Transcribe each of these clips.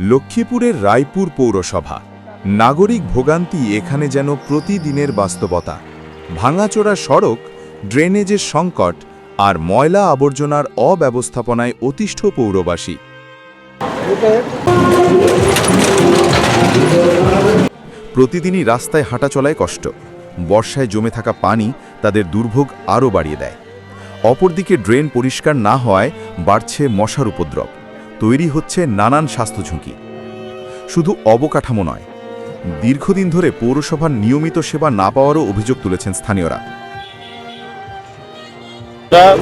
লক্ষ্মীপুরের রায়পুর পৌরসভা। নাগরিক ভোগান্তি এখানে যেন প্রতিদিনের বাস্তবতা। ভাঙাচোরা সড়ক, ড্রেনেজের সংকট আর ময়লা আবর্জনার অব্যবস্থাপনায় অতিষ্ঠ পৌরবাসী। প্রতিদিনই রাস্তায় হাঁটা চলায় কষ্ট। বর্ষায় জমে থাকা পানি তাদের দুর্ভোগ আরও বাড়িয়ে দেয়। অপরদিকে ড্রেন পরিষ্কার না হওয়ায় বাড়ছে মশার উপদ্রব। তৈরি হচ্ছে নানান স্বাস্থ্য ঝুঁকি। শুধু অবকাঠামো নয় দীর্ঘদিন ধরে পৌরসভার নিয়মিত সেবা না পাওয়ারও অভিযোগ তুলেছেন স্থানীয়রা।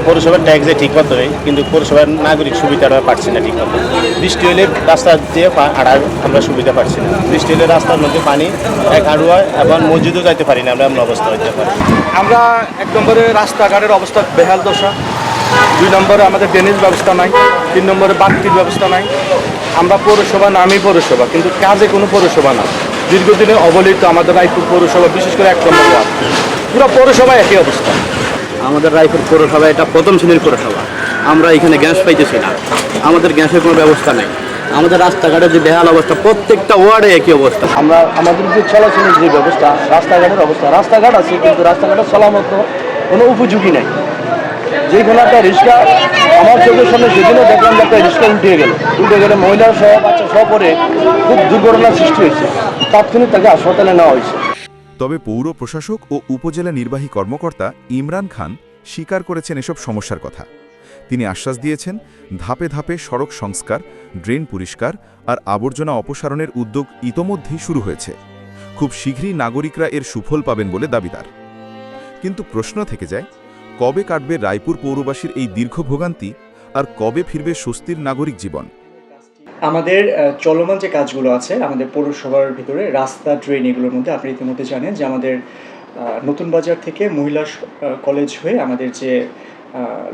পৌরসভার ট্যাক্সে ঠিক মতো কিন্তু পৌরসভার নাগরিক সুবিধাটা পাচ্ছি না ঠিক মতো। বৃষ্টি হলে রাস্তা দিয়ে হাঁটার আমরা সুবিধা পাচ্ছি না। বৃষ্টি হলে রাস্তার মধ্যে পানি এক হয় এবং মসজিদও যাইতে পারি না আমরা এমন অবস্থা হইতে পারি আমরা এক নম্বরে রাস্তাঘাটের অবস্থা বেহাল দশা। দুই নম্বরে আমাদের ড্রেনেজ ব্যবস্থা নাই তিন নম্বরে বাড়তির ব্যবস্থা নাই। আমরা পৌরসভা নামই পৌরসভা কিন্তু কাজে কোনো পৌরসভা না। দীর্ঘদিনে অবহেলিত আমাদের রায়পুর পৌরসভা বিশেষ করে এক নম্বর ওয়ার্ড। পুরো পৌরসভা একই অবস্থা। আমাদের রায়পুর পৌরসভা এটা প্রথম শ্রেণির পৌরসভা। আমরা এখানে গ্যাস পাইতেছি না। আমাদের গ্যাসের কোনো ব্যবস্থা নেই। আমাদের রাস্তাঘাটের যে বেহাল অবস্থা প্রত্যেকটা ওয়ার্ডে একই অবস্থা। আমরা আমাদের যে চলাচলের যে ব্যবস্থা রাস্তাঘাটের অবস্থা রাস্তাঘাট আছে কিন্তু রাস্তাঘাটের চলার মতো কোনো উপযোগী নাই। যেখানে একটা রিক্সা, আমার চোখের সামনে সেদিনও দেখলাম যে একটা রিক্সা উল্টে গেল। উল্টে গেলে মহিলা সহ, বাচ্চা সহ পরে খুব দুর্ঘটনার সৃষ্টি হয়েছে। তাৎক্ষণিক তাকে হাসপাতালে নেওয়া হয়েছে। তবে পৌর প্রশাসক ও উপজেলা নির্বাহী কর্মকর্তা ইমরান খান স্বীকার করেছেন এসব সমস্যার কথা। তিনি আশ্বাস দিয়েছেন, ধাপে ধাপে সড়ক সংস্কার, ড্রেন পরিষ্কার আর আবর্জনা অপসারণের উদ্যোগ ইতোমধ্যেই শুরু হয়েছে। খুব শীঘ্রই নাগরিকরা এর সুফল পাবেন বলে দাবিদার। কিন্তু প্রশ্ন থেকে যায় কবে কাটবে রায়পুর পৌরবাসীর এই দীর্ঘ ভোগান্তি আর কবে ফিরবে স্বস্তির নাগরিক জীবন? আমাদের চলমান যে কাজগুলো আছে, আমাদের পৌরসভার ভিতরে রাস্তা ড্রেন এগুলোর মধ্যে আপনি ইতিমধ্যে জানেন যে আমাদের নতুন বাজার থেকে মহিলা কলেজ হয়ে আমাদের যে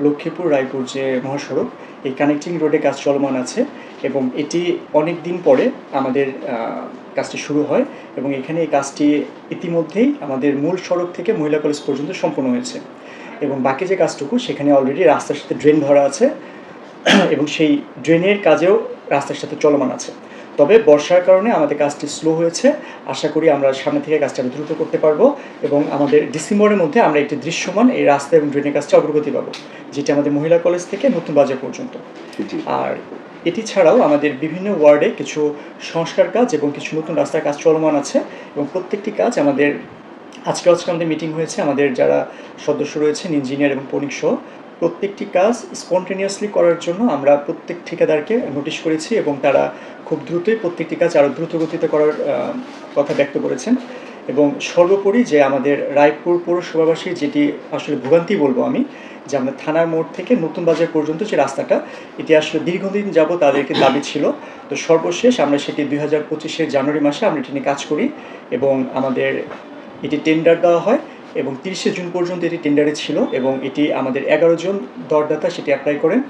লক্ষ্মীপুর, রায়পুর যে মহাসড়ক, এই কানেক্টিং রোডে কাজ চলমান আছে এবং এটি অনেক দিন পরে আমাদের কাজটি শুরু হয় এবং এখানে এই কাজটি ইতিমধ্যেই আমাদের মূল সড়ক থেকে মহিলা কলেজ পর্যন্ত সম্পন্ন হয়েছে। এবং বাকি যে কাজটুকু সেখানে অলরেডি রাস্তার সাথে ড্রেন ধরা আছে এবং সেই ড্রেনের কাজেও রাস্তার সাথে চলমান আছে। তবে বর্ষার কারণে আমাদের কাজটি স্লো হয়েছে। আশা করি আমরা সামনে থেকে কাজটা দ্রুত করতে পারব এবং আমাদের ডিসেম্বরের মধ্যে আমরা একটি দৃশ্যমান এই রাস্তা এবং ড্রেনের কাজটা অগ্রগতি পাবো যেটি আমাদের মহিলা কলেজ থেকে নতুন বাজার পর্যন্ত। আর এটি ছাড়াও আমাদের বিভিন্ন ওয়ার্ডে কিছু সংস্কার কাজ এবং কিছু নতুন রাস্তার কাজ চলমান আছে এবং প্রত্যেকটি কাজ আমাদের আজকে আজকে আমাদের মিটিং হয়েছে, আমাদের যারা সদস্য রয়েছেন ইঞ্জিনিয়ার এবং পণিক সহ, প্রত্যেকটি কাজ স্পন্টেনিয়াসলি করার জন্য আমরা প্রত্যেক ঠিকাদারকে নোটিশ করেছি এবং তারা খুব দ্রুতই প্রত্যেকটি কাজ আরও দ্রুত গতিতে করার কথা ব্যক্ত করেছেন। এবং সর্বোপরি যে আমাদের রায়পুর পৌরসভাবাসীর যেটি আসলে ভোগান্তি বলব আমি, যে আমাদের থানার মোড় থেকে নতুন বাজার পর্যন্ত যে রাস্তাটা, এটি আসলে দীর্ঘদিন যাব তাদেরকে দাবি ছিল। তো সর্বশেষ আমরা সেটি দুই হাজার পঁচিশের জানুয়ারি মাসে আমরা এটি নিয়ে কাজ করি এবং আমাদের এটি টেন্ডার দেওয়া হয় এবং তিরিশে জুন পর্যন্ত এটি টেন্ডারে ছিল এবং এটি আমাদের এগারো জন দরদাতা সেটি অ্যাপ্লাই করেন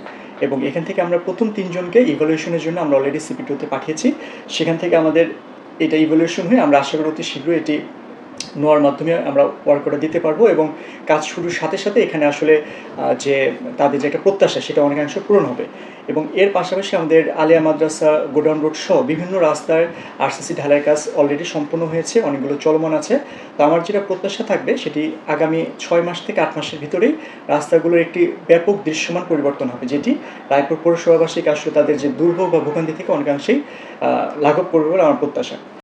এবং এখান থেকে আমরা প্রথম তিনজনকে ইভ্যালুয়েশনের জন্য আমরা অলরেডি সিপিটিওতে পাঠিয়েছি। সেখান থেকে আমাদের এটা ইভ্যালুয়েশন হয়ে আমরা আশা করি অতি শীঘ্রই এটি নেওয়ার মাধ্যমে আমরা ওয়ার্ক করে দিতে পারব এবং কাজ শুরুর সাথে সাথে এখানে আসলে যে তাদের যে একটা প্রত্যাশা সেটা অনেকাংশ পূরণ হবে। এবং এর পাশাপাশি আমাদের আলিয়া মাদ্রাসা, গোডাউন রোড সহ বিভিন্ন রাস্তার আরসিসি ঢালাই কাজ অলরেডি সম্পূর্ণ হয়েছে, অনেকগুলো চলমান আছে। তো আমার যেটা প্রত্যাশা থাকবে সেটি আগামী ছয় মাস থেকে আট মাসের ভিতরেই রাস্তাগুলোর একটি ব্যাপক দৃশ্যমান পরিবর্তন হবে, যেটি রায়পুর পৌরসভাবাসীকে আসলে তাদের যে দুর্ভোগ বা ভোগান্তি থেকে অনেকাংশেই লাঘব করবে বলে আমার প্রত্যাশা।